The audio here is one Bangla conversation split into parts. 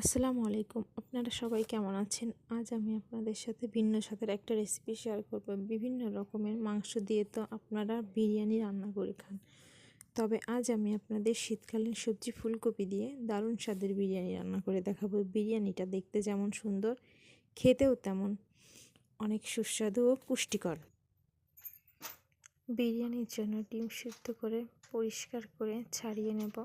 আসসালামু আলাইকুম। আপনারা সবাই কেমন আছেন? আজ আমি আপনাদের সাথে ভিন্ন স্বাদের একটা রেসিপি শেয়ার করব। বিভিন্ন রকমের মাংস দিয়ে তো আপনারা বিরিয়ানি রান্না করে খান। তবে আজ আমি আপনাদের শীতকালীন সবজি ফুলকপি দিয়ে দারুণ স্বাদের বিরিয়ানি রান্না করে দেখাবো। বিরিয়ানিটা দেখতে যেমন সুন্দর, খেতেও তেমন অনেক সুস্বাদু ও পুষ্টিকর। বিরিয়ানির জন্য ডিম সিদ্ধ করে, পরিষ্কার করে ছাড়িয়ে নেব।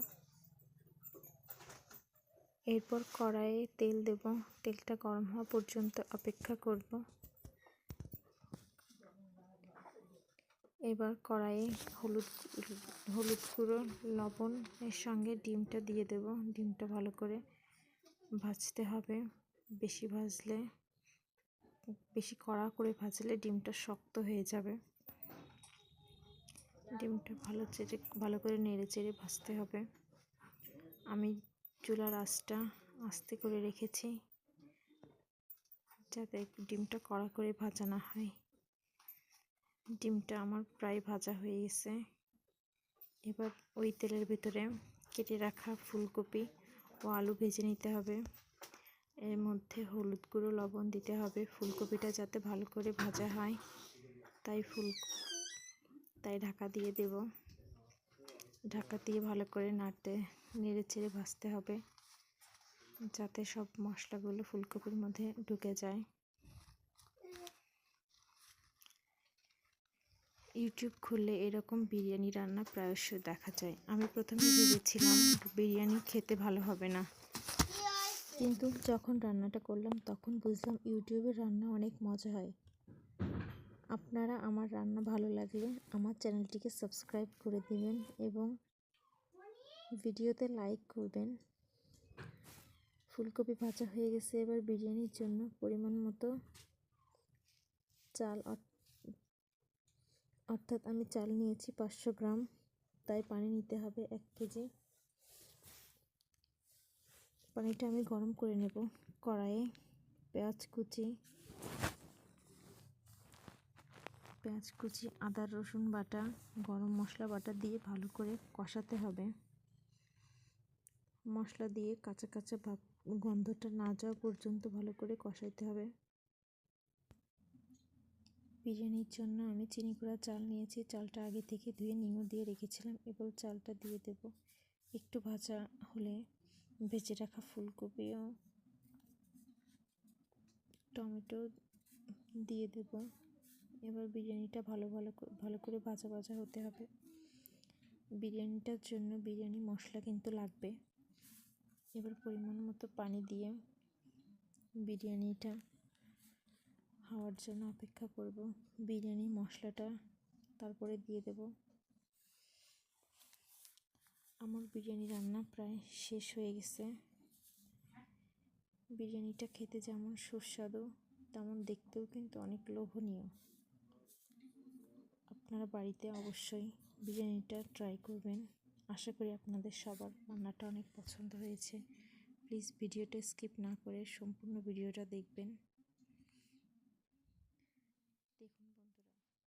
এরপর কড়াইয়ে তেল দেব। তেলটা গরম হওয়া পর্যন্ত অপেক্ষা করব। এবার কড়াইয়ে হলুদ হলুদ গুঁড়ো, লবণ, এর সঙ্গে ডিমটা দিয়ে দেব। ডিমটা ভালো করে ভাজতে হবে। বেশি ভাজলে, বেশি কড়া করে ভাজলে ডিমটা শক্ত হয়ে যাবে। ডিমটা ভালো চেড়ে ভালো করে নেড়ে চেড়ে ভাজতে হবে। আমি চুলার আঁচটা আস্তে করে রেখেছি, যাতে ডিমটা কড়া করে ভাজা না হয়। ডিমটা আমার প্রায় ভাজা হয়ে গেছে। এবার ওই তেলের ভিতরে কেটে রাখা ফুলকপি ও আলু ভেজে নিতে হবে। এর মধ্যে হলুদ গুঁড়ো, লবণ দিতে হবে। ফুলকপিটা যাতে ভালো করে ভাজা হয়, তাই ফুল, তাই ঢাকা দিয়ে দেব। ঢাকা দিয়ে ভালো করে নাড়তে নেড়ে চেড়ে ভাজতে হবে যাতে সব মশলাগুলো ফুলকপির মধ্যে ঢুকে যায়। ইউটিউব খুললে এরকম বিরিয়ানি রান্না প্রায়শ দেখা যায়। আমি প্রথমে ভেবেছিলাম বিরিয়ানি খেতে ভালো হবে না। কিন্তু যখন রান্নাটা করলাম তখন বুঝলাম ইউটিউবের রান্না অনেক মজা হয়। আপনারা আমার রান্না ভালো লাগলে আমার চ্যানেলটিকে সাবস্ক্রাইব করে দেবেন এবং ভিডিওতে লাইক করবেন। ফুলকপি ভাজা হয়ে গেছে, এবার বিরিয়ানির জন্য পরিমাণ মতো চাল অর্থাৎ আমি চাল নিয়েছি পাঁচশো গ্রাম, তাই পানি নিতে হবে এক কেজি। পানিটা আমি গরম করে নেব কড়াইয়ে পেঁয়াজ কুচি পেঁয়াজ কুচি, আদা, রসুন বাটা, গরম মশলা বাটা দিয়ে ভালো করে কষাতে হবে। মশলা দিয়ে কাঁচা কাঁচা ভাব, গন্ধটা না যাওয়া পর্যন্ত ভালো করে কষাইতে হবে। বিরিয়ানির জন্য আমি চিনি গুঁড়া চাল নিয়েছি। চালটা আগে থেকে ধুয়ে নিমু দিয়ে রেখেছিলাম। এবার চালটা দিয়ে দেব। একটু ভাজা হলে ভেজে রাখা ফুলকপি ও টমেটো দিয়ে দেব। এবার বিরিয়ানিটা ভালো ভালো ভালো করে ভাজা ভাজা হতে হবে। বিরিয়ানিটার জন্য বিরিয়ানি মশলা কিন্তু লাগবে। এবার পরিমাণ মতো পানি দিয়ে বিরিয়ানিটা হওয়ার জন্য অপেক্ষা করব। বিরিয়ানি মশলাটা তারপরে দিয়ে দেব। আমার বিরিয়ানি রান্না প্রায় শেষ হয়ে গেছে। বিরিয়ানিটা খেতে যেমন সুস্বাদু, তেমন দেখতেও কিন্তু অনেক লোভনীয়। আপনারা বাড়িতে অবশ্যই বিরিয়ানিটা ট্রাই করবেন। আশা করি আপনাদের সবার রান্নাটা অনেক পছন্দ হয়েছে। প্লিজ ভিডিওটা স্কিপ না করে সম্পূর্ণ ভিডিওটা দেখবেন।